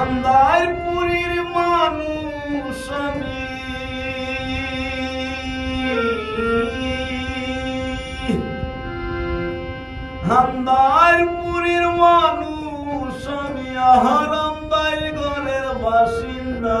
হামদারপুরীর মানুষ আমি। হামদারপুরীর মানুষ আমি আহারামদার ঘরের বাসিন্দা।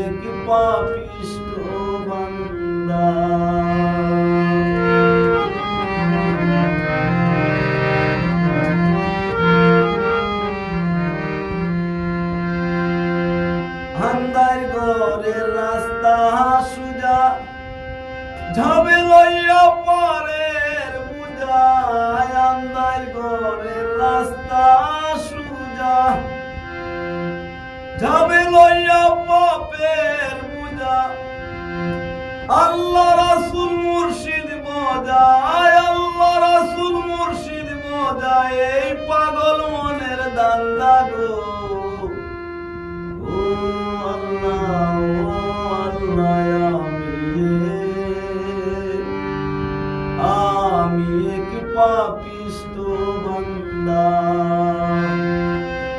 এক পাপিষ্ট বান্দা আন্দার ঘরের রাস্তা সুজা ঝাবে লইয়া পরের বুঝায় আন্দার ঘরের রাস্তা সুজা ঝাবে লইয়া পাপের বুঝা আল্লাহ রাসূল মুর্শিদ বজায় আল্লাহ রাসূল মুর্শিদ বজায় এই পাগল মনের দান্দা গো। ও আল্লাহ আল্লাহ, আমি এক পাপিষ্ট বান্দা।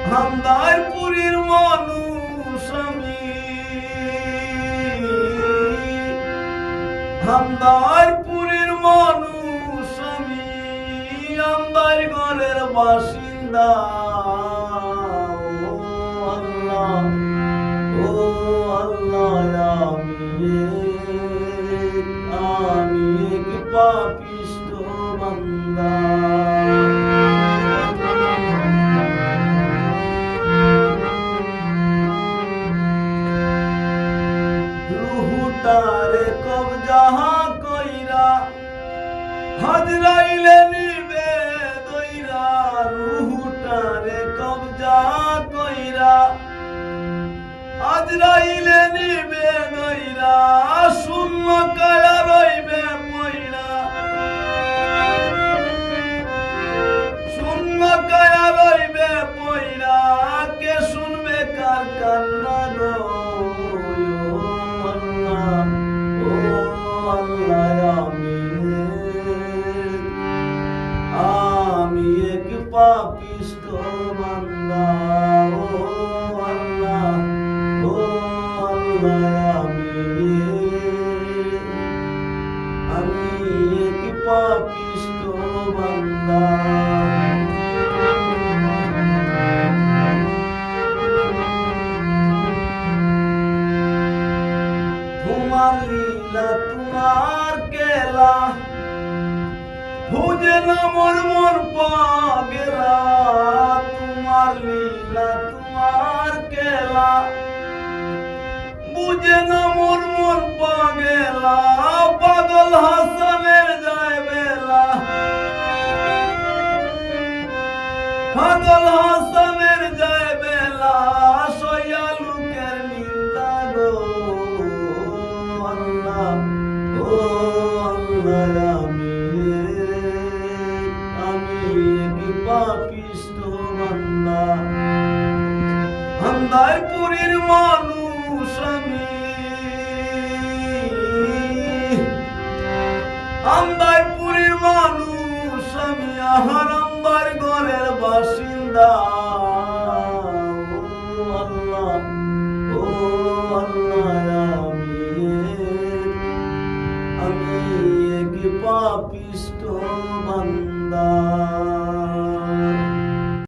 হামদারপুরীর হামদারপুরীর মানুষ আমি আমদার ঘরের বাসিন্দা। ও আল্লাহ আমি আমি পাপিষ্ট বান্দা। হাজরাইলে নিবে দইরা রুহুটারে কবজা কইরা। আজরাইলে নিবে দইরা, শূন্য কায়া রইবে মইরা শূন্য কায়া রইবে পাপিষ্ট বান্দা তোমার লীলা তোমার কেলা বুঝে না মোর মোর পাগেলা পাগল। পাগল হাসানের যায় বেলা সয়া লোকের নিন্দা গো। আল্লাহ, ও আল্লাহ, আমি আমি পাপিষ্ট বান্দা। আন্দারপুরীর মানুষ আমি। আন্দারপুরীর মানুষ আমি আহার আন্দার ঘরের বাসিন্দা। আমি আমি পাপি।